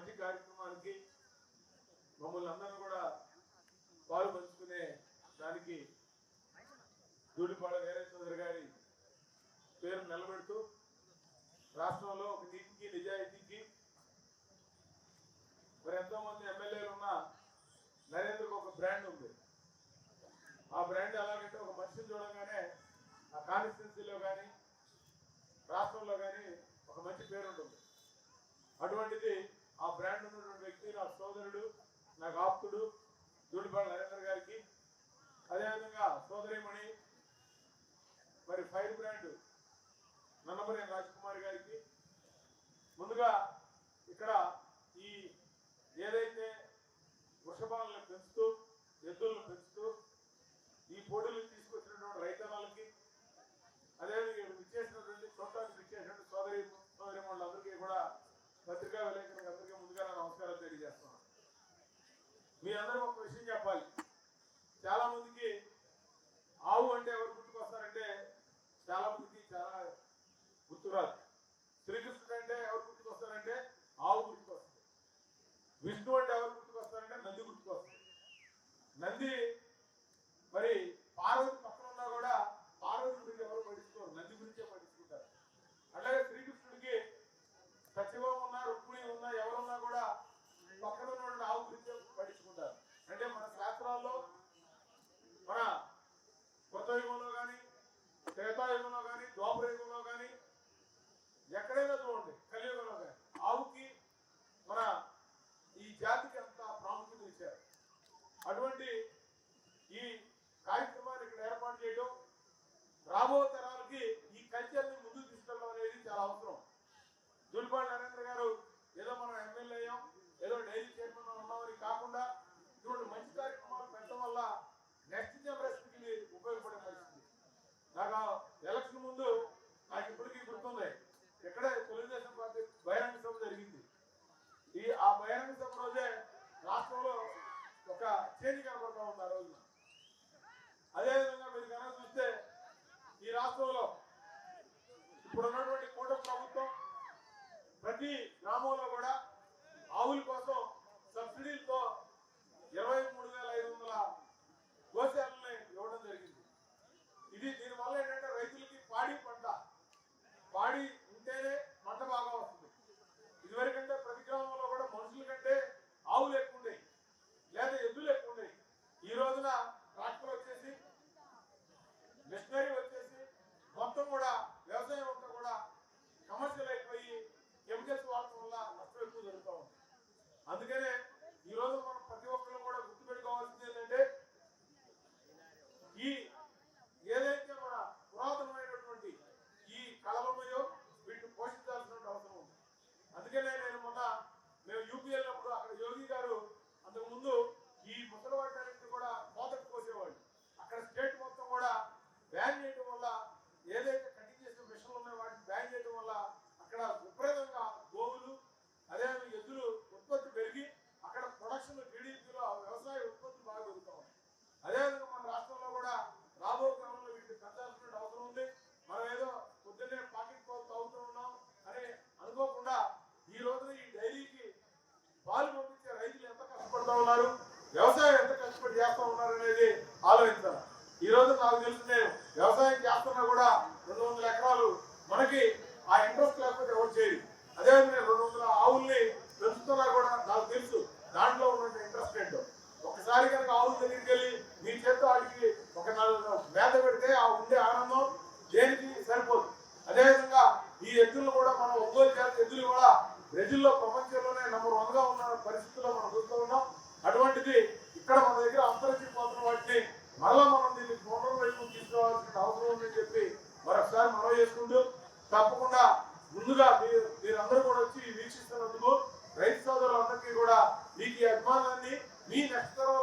మంచి కార్యక్రమానికి మమ్మల్ని అందరూ కూడా పాలు పంచుకునే దానికి దూడిపాడ వీరేశ్వర గారి పేరు నిలబెడుతూ రాష్ట్రంలో ఒక నీతికి నిజాయితీకి మరి ఎంతో మంది ఎమ్మెల్యేలు ఉన్న నరేంద్రకు ఒక బ్రాండ్ ఉంది. ఆ బ్రాండ్ ఎలాగంటే ఒక మనిషిని చూడగానే ఆ కాన్స్టిట్యున్సీలో కానీ రాష్ట్రంలో కానీ ఒక మంచి పేరు ఉంటుంది. అటువంటిది ఆ బ్రాండ్ ఉన్నటువంటి వ్యక్తి నా సోదరుడు నాకు ఆప్తుడు దూడిపాడ నరేంద్ర గారికి. అదేవిధంగా సోదరిమణి మరి ఫైర్ బ్రాండ్ నన్నపరే రాజ్కుమార్ గారికి. ముందుగా ఇక్కడ ఈ ఏదైతే వృషభాలను పెంచుతూ ఎద్దులను పెంచుతూ అందరూ ఒక విషయం చెప్పాలి. చాలా మందికి ఆవు అంటే ఎవరు గుర్తుకొస్తారంటే చాలామందికి చాలా గుర్తురాదు. శ్రీకృష్ణుడు అంటే ఎవరు గుర్తుకొస్తారంటే ఆవు గుర్తుకొస్తారు విష్ణు అంటే ఎవరు గుర్తుకొస్తారంటే నంది గుర్తుకొస్తారు నంది ఎక్కడైనా చూడండి కలియుగంలో ఆవుకి మన ఈ జాతికి అంత ప్రాముఖ్యత ఇచ్చారు. అటువంటి ఈ కార్యక్రమాన్ని ఇక్కడ ఏర్పాటు చేయడం రాబో తరాలకి ఈ కల్చర్ని చేతి కనపడతా ఉంది ఆ రోజున. అదేవిధంగా మీరు కనుక చూస్తే ఈ రాష్ట్రంలో ఇప్పుడున్నటువంటి అందుకనే వాళ్ళకి ఆ ఇంట్రెస్ట్ లేకపోతే ఎవరు చేయరు. అదేవిధంగా రెండు వందల ఆవుల్ని పెంచుతున్నా కూడా నాకు తెలుసు దాంట్లో ఉన్న ఇంట్రెస్ట్ ఏంటో. ఒకసారి కనుక ఆవులు తెలియకెళ్ళి మీ చేత వాడికి ఒక నాలుగు మేత పెడితే ఆ ఉండే ఆనందం దేనికి సరిపోదు. అదేవిధంగా ఈ ఎద్దులు కూడా మనం ఒంగోలు జాతి ఎద్దులు కూడా బ్రెజిల్లో ప్రపంచంలోనే నెంబర్ వన్గా ఉన్న పరిస్థితుల్లో మనం చూస్తూ ఉన్నాం. అటువంటిది ఇక్కడ మన దగ్గర అంతరించిపోతున్న వాటిని మళ్ళా మనం దీన్ని పునర్వైపు తీసుకోవాల్సిన అవసరం ఉందని చెప్పి మరొకసారి మనం చేసుకుంటూ తప్పకుండా ముందుగా మీరు మీరందరూ కూడా వచ్చి వీక్షిస్తున్నందుకు రైతు సోదరులందరికీ కూడా మీకు అభిమానాన్ని మీ నక్షత్రం